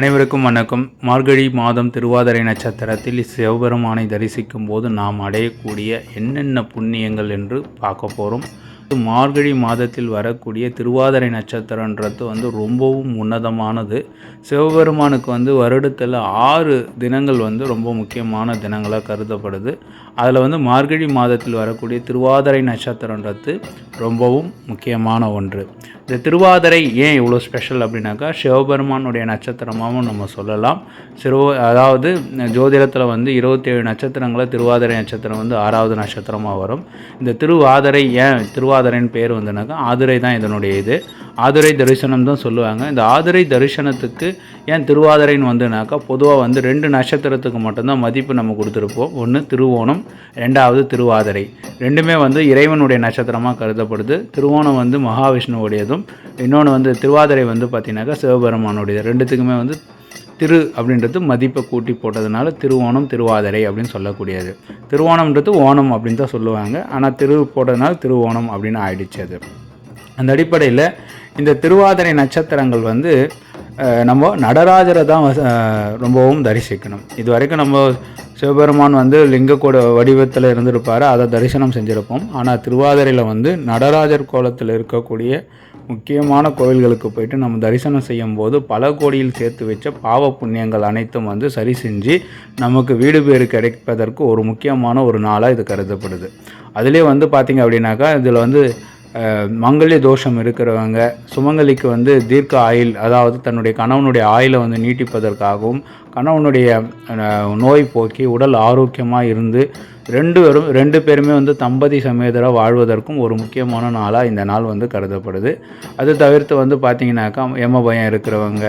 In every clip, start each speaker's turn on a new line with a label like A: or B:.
A: அனைவருக்கும் வணக்கம். மார்கழி மாதம் திருவாதிரை நட்சத்திரத்தில் சிவபெருமானை தரிசிக்கும் போது நாம் அடையக்கூடிய என்னென்ன புண்ணியங்கள் என்று பார்க்க போகிறோம் மார்கழி மாதத்தில் வரக்கூடிய திருவாதிரை நட்சத்திரன்றது வந்து ரொம்பவும் உன்னதமானது. சிவபெருமானுக்கு வந்து வருடத்தில் ஆறு தினங்கள் வந்து ரொம்ப முக்கியமான தினங்களாக கருதப்படுது. அதில் வந்து மார்கழி மாதத்தில் வரக்கூடிய திருவாதிரை நட்சத்திரன்றது ரொம்பவும் முக்கியமான ஒன்று. இந்த திருவாதிரை ஏன் இவ்வளோ ஸ்பெஷல் அப்படின்னாக்கா சிவபெருமானுடைய நட்சத்திரமாகவும் நம்ம சொல்லலாம். சிறுவ அதாவது ஜோதிடத்தில் வந்து இருபத்தேழு நட்சத்திரங்களை திருவாதிரை நட்சத்திரம் வந்து ஆறாவது நட்சத்திரமாக வரும். இந்த திருவாதிரை ஏன் திருவாதிரைன்னு பேர் வந்தனாக்கா ஆதுரை தான் இதனுடைய இது. ஆதுரை தரிசனம் தான் சொல்லுவாங்க. இந்த ஆதுரை தரிசனத்துக்கு ஏன் திருவாதிரைன்னு வந்துனாக்கா பொதுவாக வந்து ரெண்டு நட்சத்திரத்துக்கு மட்டும்தான் மதிப்பு நம்ம கொடுத்துருப்போம். ஒன்று திருவோணம் ரெண்டாவது திருவாதிரை. ரெண்டுமே வந்து இறைவனுடைய நட்சத்திரமாக கருதப்படுது. திருவோணம் வந்து மகாவிஷ்ணுவுடையதும் இன்னொன்று வந்து திருவாதிரை வந்து பார்த்திங்கனாக்கா சிவபெருமானுடையது. ரெண்டுத்துக்குமே வந்து திரு அப்படின்றது மதிப்பை கூட்டி போட்டதுனால திருவோணம் திருவாதிரை அப்படின்னு சொல்லக்கூடியது. திருவோணம்ன்றது ஓணம் அப்படின்னு தான் சொல்லுவாங்க. ஆனால் திரு போட்டதுனால திருவோணம் அப்படின்னு ஆயிடுச்சு அது. அந்த அடிப்படையில் இந்த திருவாதிரை நட்சத்திரங்கள் வந்து நம்ம நடராஜரை தான் வச- ரொம்பவும் தரிசிக்கணும். இது வரைக்கும் நம்ம சிவபெருமான் வந்து லிங்கக்கூட வடிவத்தில் இருந்திருப்பார் அதை தரிசனம் செஞ்சுருப்போம். ஆனால் திருவாதிரையில் வந்து நடராஜர் கோலத்தில் இருக்கக்கூடிய முக்கியமான கோவில்களுக்கு போயிட்டு நம்ம தரிசனம் செய்யும் போது பல கோடியில் சேர்த்து வச்ச பாவ புண்ணியங்கள் அனைத்தும் வந்து சரி செஞ்சு நமக்கு வீடு பேர் கிடைப்பதற்கு ஒரு முக்கியமான ஒரு நாளாக இது கருதப்படுது. அதிலே வந்து பார்த்திங்க அப்படின்னாக்கா இதில் வந்து மங்களி தோஷம் இருக்கிறவங்க சுமங்கலிக்கு வந்து தீர்க்க ஆயில் அதாவது தன்னுடைய கணவனுடைய ஆயுளை வந்து நீட்டிப்பதற்காகவும் கணவனுடைய நோய் போக்கி உடல் ஆரோக்கியமாக இருந்து ரெண்டு பேரும் ரெண்டு பேருமே வந்து தம்பதி சமேதராக வாழ்வதற்கும் ஒரு முக்கியமான நாளாக இந்த நாள் வந்து கருதப்படுது. அது தவிர்த்து வந்து பார்த்திங்கனாக்கா எம பயம் இருக்கிறவங்க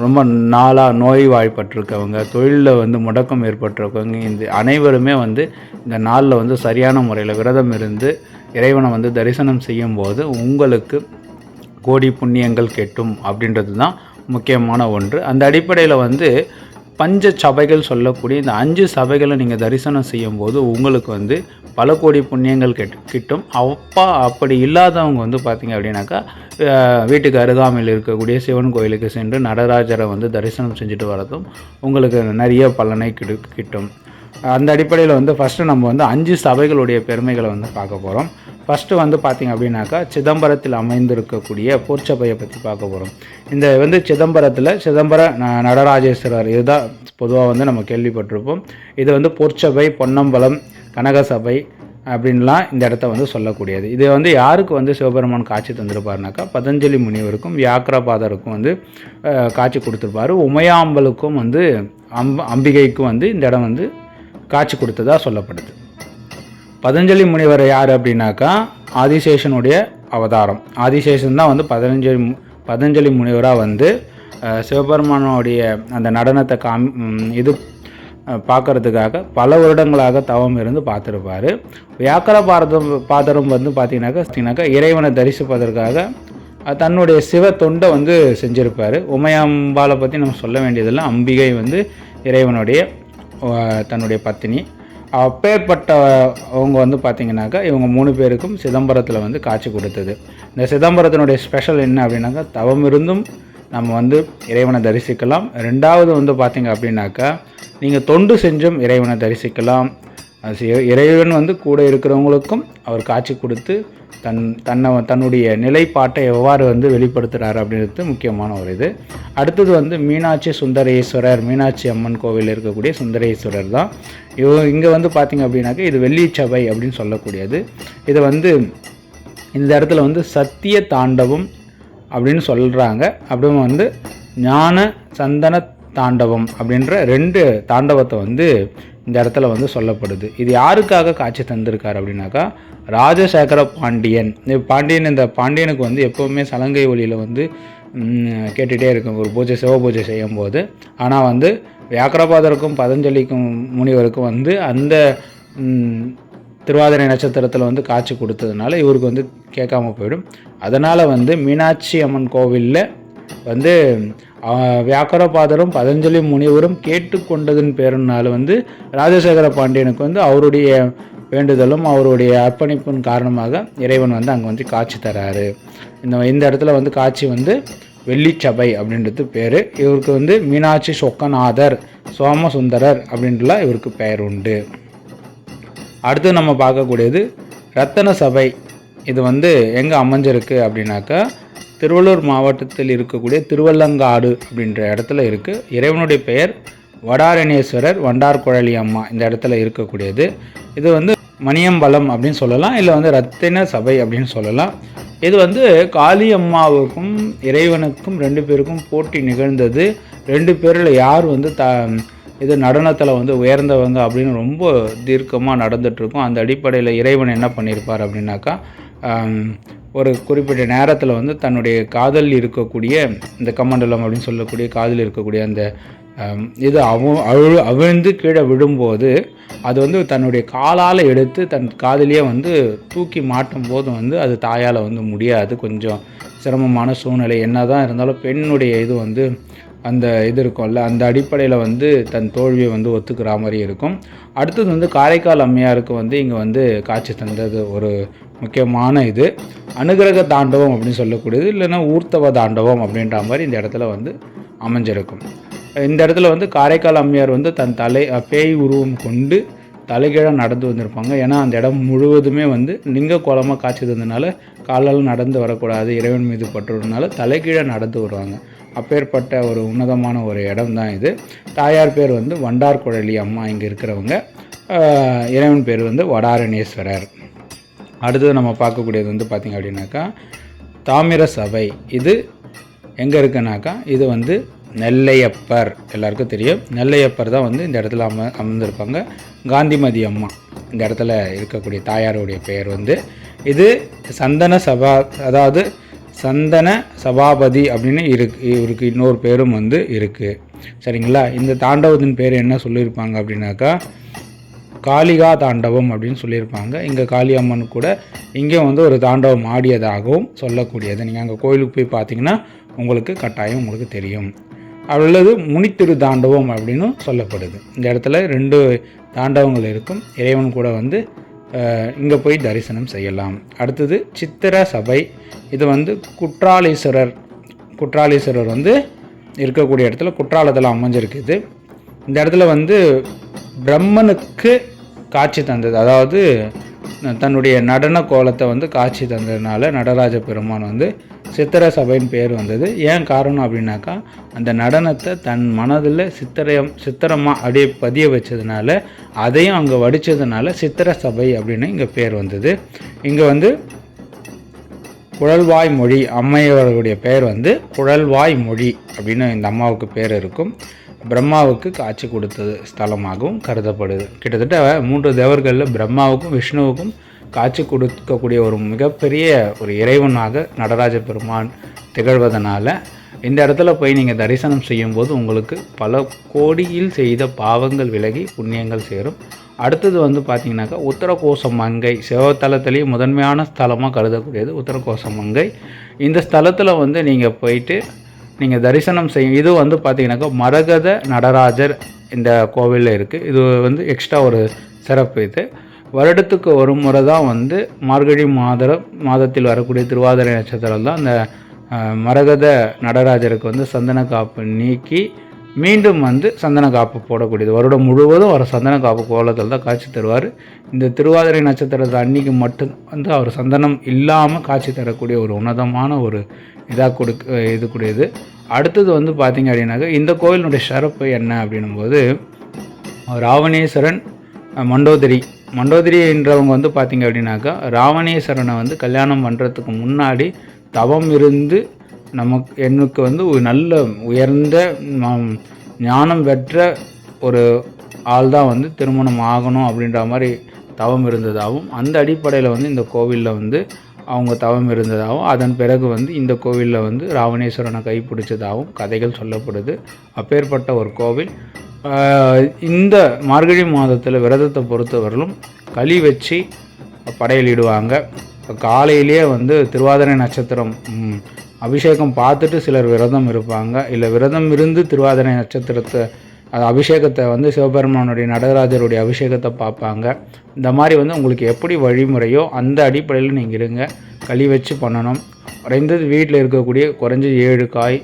A: ரொம்ப நாளாக நோய் வாய்ப்பட்டிருக்கவங்க தொழிலில் வந்து முடக்கம் ஏற்பட்டிருக்கவங்க இந்த அனைவருமே வந்து இந்த நாளில் வந்து சரியான முறையில் விரதம் இருந்து இறைவனை வந்து தரிசனம் செய்யும்போது உங்களுக்கு கோடி புண்ணியங்கள் கெட்டும் அப்படின்றது தான் முக்கியமான ஒன்று. அந்த அடிப்படையில் வந்து பஞ்ச சபைகள் சொல்லக்கூடிய இந்த அஞ்சு சபைகளை நீங்கள் தரிசனம் செய்யும்போது உங்களுக்கு வந்து பல கோடி புண்ணியங்கள் கெட் கிட்டும். அப்பா அப்படி இல்லாதவங்க வந்து பார்த்திங்க அப்படின்னாக்கா வீட்டுக்கு அருகாமையில் இருக்கக்கூடிய சிவன் கோயிலுக்கு சென்று நடராஜரை வந்து தரிசனம் செஞ்சுட்டு வரதும் உங்களுக்கு நிறைய பலனை கிடு கிட்டும். அந்த அடிப்படையில் வந்து ஃபஸ்ட்டு நம்ம வந்து அஞ்சு சபைகளுடைய பெருமைகளை வந்து பார்க்க போகிறோம் ஃபஸ்ட்டு வந்து பார்த்திங்க அப்படின்னாக்கா சிதம்பரத்தில் அமைந்திருக்கக்கூடிய போர்ச்சபையை பற்றி பார்க்க போகிறோம் இந்த வந்து சிதம்பரத்தில் சிதம்பர நடராஜேஸ்வரர் இதுதான் பொதுவாக வந்து நம்ம கேள்விப்பட்டிருப்போம். இது வந்து போர்ச்சபை பொன்னம்பலம் கனகசபை அப்படின்லாம் இந்த இடத்த வந்து சொல்லக்கூடியது. இது வந்து யாருக்கு வந்து சிவபெருமான் காட்சி தந்திருப்பாருனாக்கா பதஞ்சலி முனிவருக்கும் வியாக்கிரபாதருக்கும் வந்து காட்சி கொடுத்துருப்பாரு. உமையாம்பலுக்கும் வந்து அம்ப அம்பிகைக்கும் வந்து இந்த இடம் வந்து காட்சி கொடுத்ததாக சொல்லப்படுது. பதஞ்சலி முனிவர் யார் அப்படின்னாக்கா ஆதிசேஷனுடைய அவதாரம். ஆதிசேஷன் தான் வந்து பதஞ்சலி பதஞ்சலி முனிவராக வந்து சிவபெருமானுடைய அந்த நடனத்தை காம் இது பார்க்குறதுக்காக பார்க்கறதுக்காக பல வருடங்களாக தவம் இருந்து பார்த்துருப்பாரு. வியாக்கர பாரதம் பாதரம் வந்து பார்த்தீங்கன்னாக்கா இறைவனை தரிசிப்பதற்காக தன்னுடைய சிவ தொண்டை வந்து செஞ்சுருப்பார். உமையம்பாலை பற்றி நம்ம சொல்ல வேண்டியதில்லை அம்பிகை வந்து இறைவனுடைய தன்னுடைய பத்தினி. அப்பேற்பட்டவங்க வந்து பார்த்தீங்கன்னாக்கா இவங்க மூணு பேருக்கும் சிதம்பரத்தில் வந்து காட்சி கொடுத்தது. இந்த சிதம்பரத்தினுடைய ஸ்பெஷல் என்ன அப்படின்னாக்கா தவம் இருந்தும் நம்ம வந்து இறைவனை தரிசிக்கலாம். ரெண்டாவது வந்து பார்த்திங்க அப்படின்னாக்கா நீங்கள் தொண்டு செஞ்சும் இறைவனை தரிசிக்கலாம். இறைவன் வந்து கூட இருக்கிறவங்களுக்கும் அவர் காட்சி கொடுத்து தன் தன்னை தன்னுடைய நிலைப்பாட்டை எவ்வாறு வந்து வெளிப்படுத்துகிறாரு அப்படின்றது முக்கியமான ஒரு இது. அடுத்தது வந்து மீனாட்சி சுந்தரேஸ்வரர் மீனாட்சி அம்மன் கோவில் இருக்கக்கூடிய சுந்தரேஸ்வரர் தான். இவ இங்கே வந்து பார்த்திங்க அப்படின்னாக்கா இது வெள்ளிச்சபை அப்படின்னு சொல்லக்கூடியது. இதை வந்து இந்த இடத்துல வந்து சத்திய தாண்டவம் அப்படின்னு சொல்கிறாங்க அப்படியும் வந்து ஞான சந்தன தாண்டவம் அப்படின்ற ரெண்டு தாண்டவத்தை வந்து இந்த இடத்துல வந்து சொல்லப்படுது. இது யாருக்காக காட்சி தந்திருக்கார் அப்படின்னாக்கா ராஜசேகர பாண்டியன். இந்த பாண்டியன் இந்த பாண்டியனுக்கு வந்து எப்போவுமே சலங்கை ஒளியில் வந்து கேட்டுகிட்டே இருக்கும். ஒரு பூஜை சிவ பூஜை செய்யும் போது ஆனால் வந்து வியாக்கரபாதருக்கும் பதஞ்சலிக்கும் முனிவருக்கும் வந்து அந்த திருவாதிரை நட்சத்திரத்தில் வந்து காட்சி கொடுத்ததுனால இவருக்கு வந்து கேட்காம போயிடும். அதனால் வந்து மீனாட்சி அம்மன் கோவிலில் வந்து வியாக்கரபாதரும் பதஞ்சலி முனிவரும் கேட்டுக்கொண்டதன் பேருனால வந்து ராஜசேகர பாண்டியனுக்கு வந்து அவருடைய வேண்டுதலும் அவருடைய அர்ப்பணிப்பின் காரணமாக இறைவன் வந்து அங்கே வந்து காட்சி தராரு. இந்த இந்த இடத்துல வந்து காட்சி வந்து வெள்ளிச்சபை அப்படின்றது பேர். இவருக்கு வந்து மீனாட்சி சொக்கநாதர் சோமசுந்தரர் அப்படின்ட்டுலாம் இவருக்கு பெயர் உண்டு. அடுத்து நம்ம பார்க்கக்கூடியது ரத்தன சபை. இது வந்து எங்கே அமைஞ்சிருக்கு அப்படின்னாக்கா திருவள்ளூர் மாவட்டத்தில் இருக்கக்கூடிய திருவள்ளங்காடு அப்படின்ற இடத்துல இருக்குது இறைவனுடைய பெயர் வடாரணேஸ்வரர் வண்டார்குழலி அம்மா இந்த இடத்துல இருக்கக்கூடியது. இது வந்து மணியம்பலம் அப்படின்னு சொல்லலாம். இல்லை வந்து ரத்தின சபை அப்படின்னு சொல்லலாம். இது வந்து காளி அம்மாவுக்கும் இறைவனுக்கும் ரெண்டு பேருக்கும் போட்டி நிகழ்ந்தது. ரெண்டு பேரில் யார் வந்து த இது நடனத்தில் வந்து உயர்ந்தவங்க அப்படின்னு ரொம்ப தீர்க்கமாக நடந்துகிட்ருக்கும் அந்த அடிப்படையில் இறைவன் என்ன பண்ணியிருப்பார் அப்படின்னாக்கா ஒரு குறிப்பிட்ட நேரத்தில் வந்து தன்னுடைய காதல் இருக்கக்கூடிய இந்த கமண்டலம் அப்படின்னு சொல்லக்கூடிய காதல் இருக்கக்கூடிய அந்த இது அவ அழு அவிழ்ந்து கீழே விழும்போது அது வந்து தன்னுடைய காலால் எடுத்து தன் காதலியே வந்து தூக்கி மாட்டும் போது வந்து அது தாயால் வந்து முடியாது. கொஞ்சம் சிரமமான சூழ்நிலை. என்ன தான் இருந்தாலும் பெண்ணுடைய இது வந்து அந்த இது இருக்கும்ல அந்த அடிப்படையில் வந்து தன் தோல்வியை வந்து ஒத்துக்கிற மாதிரி இருக்கும். அடுத்தது வந்து காரைக்கால் அம்மையாருக்கு வந்து இங்கே வந்து காட்சி தந்தது ஒரு முக்கியமான இது. அனுகிரக தாண்டவம் அப்படின்னு சொல்லக்கூடியது இல்லைன்னா ஊர்த்தவ தாண்டவம் அப்படின்ற மாதிரி இந்த இடத்துல வந்து அமைஞ்சிருக்கும். இந்த இடத்துல வந்து காரைக்கால் அம்மையார் வந்து தன் தலை பேய் உருவம் கொண்டு தலைகீழாக நடந்து வந்திருப்பாங்க. ஏன்னா அந்த இடம் முழுவதுமே வந்து லிங்க கோலமாக காய்ச்சி தந்ததுனால காலால் நடந்து வரக்கூடாது இறைவன் மீது பட்டுறதுனால தலைகீழாக நடந்து வருவாங்க. அப்பேற்பட்ட ஒரு உன்னதமான ஒரு இடம் தான் இது. தாயார் பேர் வந்து வண்டார்குழலி அம்மா இங்கே இருக்கிறவங்க. இறைவன் பேர் வந்து வடாரணேஸ்வரர் அடுத்தது நம்ம பார்க்கக்கூடியது வந்து பார்த்திங்க அப்படின்னாக்கா தாமிர சபை. இது எங்கே இருக்குனாக்கா இது வந்து நெல்லையப்பர். எல்லாருக்கும் தெரியும். நெல்லையப்பர் தான் வந்து இந்த இடத்துல அம அமர்ந்திருப்பாங்க. காந்திமதி அம்மா இந்த இடத்துல இருக்கக்கூடிய தாயாருடைய பெயர் வந்து. இது சந்தன சபா அதாவது சந்தன சபாபதி அப்படின்னு இருக்கு இவருக்கு இன்னொரு பேரும் வந்து இருக்குது சரிங்களா? இந்த தாண்டவத்தின் பேர் என்ன சொல்லியிருப்பாங்க அப்படின்னாக்கா காளிகா தாண்டவம் அப்படின்னு சொல்லியிருப்பாங்க. இங்கே காளியம்மன் கூட இங்கே வந்து ஒரு தாண்டவம் ஆடியதாகவும் சொல்லக்கூடியது. நீங்கள் அங்கே கோயிலுக்கு போய் பார்த்தீங்கன்னா உங்களுக்கு கட்டாயம் உங்களுக்கு தெரியும். அல்லது முனித்திரு தாண்டவம் அப்படின்னு சொல்லப்படுது. இந்த இடத்துல ரெண்டு தாண்டவங்கள் இருக்கும். இறைவன் கூட வந்து இங்கே போய் தரிசனம் செய்யலாம். அடுத்தது சித்திர சபை. இது வந்து குற்றாலீஸ்வரர். குற்றாலீஸ்வரர் வந்து இருக்கக்கூடிய இடத்துல குற்றாலத்தில் அமைஞ்சிருக்குது. இந்த இடத்துல வந்து பிரம்மனுக்கு காட்சி தந்தது. அதாவது தன்னுடைய நடன கோலத்தை வந்து காட்சி தந்ததுனால நடராஜ பெருமான் வந்து சித்திர சபைன்னு பேர் வந்தது. ஏன் காரணம் அப்படின்னாக்கா அந்த நடனத்தை தன் மனதில் சித்திரம் சித்திரமாக அப்படியே பதிய வச்சதுனால அதையும் அங்கே வடித்ததுனால சித்திர சபை அப்படின்னு இங்கே பேர் வந்தது. இங்கே வந்து குழல்வாய் மொழி அம்மையவர்களுடைய பெயர் வந்து குழல்வாய் மொழி அப்படின்னு இந்த அம்மாவுக்கு பேர் இருக்கும். பிரம்மாவுக்கு காட்சி கொடுத்தது ஸ்தலமாகவும் கருதப்படுது. கிட்டத்தட்ட மூன்று தேவர்களில் பிரம்மாவுக்கும் விஷ்ணுவுக்கும் காட்சி கொடுக்கக்கூடிய ஒரு மிகப்பெரிய ஒரு இறைவனாக நடராஜ பெருமான் திகழ்வதனால் இந்த இடத்துல போய் நீங்கள் தரிசனம் செய்யும்போது உங்களுக்கு பல கோடியில் செய்த பாவங்கள் விலகி புண்ணியங்கள் சேரும். அடுத்தது வந்து பார்த்தீங்கன்னாக்கா உத்தரகோச மங்கை. சிவத்தலத்திலேயே முதன்மையான ஸ்தலமாக கருதக்கூடியது உத்தரகோச மங்கை. இந்த ஸ்தலத்தில் வந்து நீங்கள் போயிட்டு நீங்கள் தரிசனம் செய்யும் இது வந்து பார்த்தீங்கன்னாக்கா மரகத நடராஜர் இந்த கோவிலில் இருக்குது இது வந்து எக்ஸ்ட்ரா ஒரு சிறப்பு இது. வருடத்துக்கு ஒரு முறை தான் வந்து மார்கழி மாத மாதத்தில் வரக்கூடிய திருவாதிரை நட்சத்திரம் தான் அந்த மரகத நடராஜருக்கு வந்து சந்தன காப்பு நீக்கி மீண்டும் வந்து சந்தன காப்பு போடக்கூடியது. வருடம் முழுவதும் அவர் சந்தன காப்பு கோலத்தில் தான் காட்சி தருவார். இந்த திருவாதிரை நட்சத்திரத்தை அன்னைக்கு மட்டும் வந்து அவர் சந்தனம் இல்லாமல் காட்சி தரக்கூடிய ஒரு உன்னதமான ஒரு இதாக கொடுக்க இது அடுத்தது வந்து பார்த்திங்க அப்படின்னாக்கா இந்த கோவிலினுடைய சிறப்பு என்ன அப்படின்னும்போது ராவணேஸ்வரன் மண்டோதிரி. மண்டோதரி மண்டோதரின்றவங்க வந்து பார்த்திங்க அப்படின்னாக்கா ராவணேஸ்வரனை வந்து கல்யாணம் பண்ணுறதுக்கு முன்னாடி தவம் இருந்து நமக்கு எனக்கு வந்து ஒரு நல்ல உயர்ந்த ஞானம் பெற்ற ஒரு ஆள் தான் வந்து திருமணம் ஆகணும் அப்படின்ற மாதிரி தவம் இருந்ததாகவும் அந்த அடிப்படையில் வந்து இந்த கோவிலில் வந்து அவங்க தவம் இருந்ததாகவும் அதன் பிறகு வந்து இந்த கோவிலில் வந்து ராவணேஸ்வரனை கைப்பிடிச்சதாகவும் கதைகள் சொல்லப்படுது. அப்பேற்பட்ட ஒரு கோவில். இந்த மார்கழி மாதத்தில் விரதத்தை பொறுத்தவரையிலும் களி வச்சு படையலிடுவாங்க. காலையிலேயே வந்து திருவாதிரை நட்சத்திரம் அபிஷேகம் பார்த்துட்டு சிலர் விரதம் இருப்பாங்க. இல்லை விரதம் இருந்து திருவாதிரை நட்சத்திரத்தை அது அபிஷேகத்தை வந்து சிவபெருமானுடைய நடராஜருடைய அபிஷேகத்தை பார்ப்பாங்க. இந்த மாதிரி வந்து உங்களுக்கு எப்படி வழிமுறையோ அந்த அடிப்படையில் நீங்கள் இருங்க. களி வச்சு பண்ணணும். குறைந்தது வீட்டில் இருக்கக்கூடிய குறைஞ்ச ஏழு காய்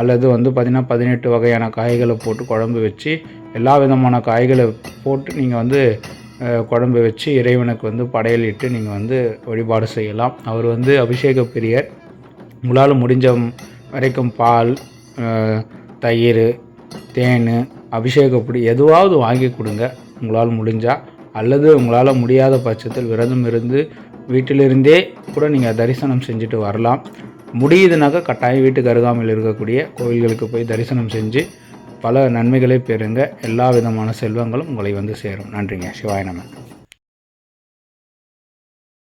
A: அல்லது வந்து பார்த்திங்கன்னா பதினெட்டு வகையான காய்களை போட்டு குழம்பு வச்சு எல்லா விதமான காய்களை போட்டு நீங்கள் வந்து குழம்பு வச்சு இறைவனுக்கு வந்து படையலிட்டு நீங்கள் வந்து வழிபாடு செய்யலாம். அவர் வந்து அபிஷேக பிரியர். உங்களால் முடிஞ்ச வரைக்கும் பால் தயிர் தேன் அபிஷேகப்படி எதுவாவது வாங்கி கொடுங்க. உங்களால் முடிஞ்சால் அல்லது உங்களால் முடியாத பட்சத்தில் விரதம் இருந்து வீட்டிலிருந்தே கூட நீங்கள் தரிசனம் செஞ்சுட்டு வரலாம். முடியுதுனாக்கா கட்டாயம் வீட்டுக்கு அருகாமையில் இருக்கக்கூடிய கோவில்களுக்கு போய் தரிசனம் செஞ்சு பல நன்மைகளை பெறுங்க. எல்லா விதமான செல்வங்களும் உங்களை வந்து சேரும். நன்றிங்க. சிவாய நமக்கு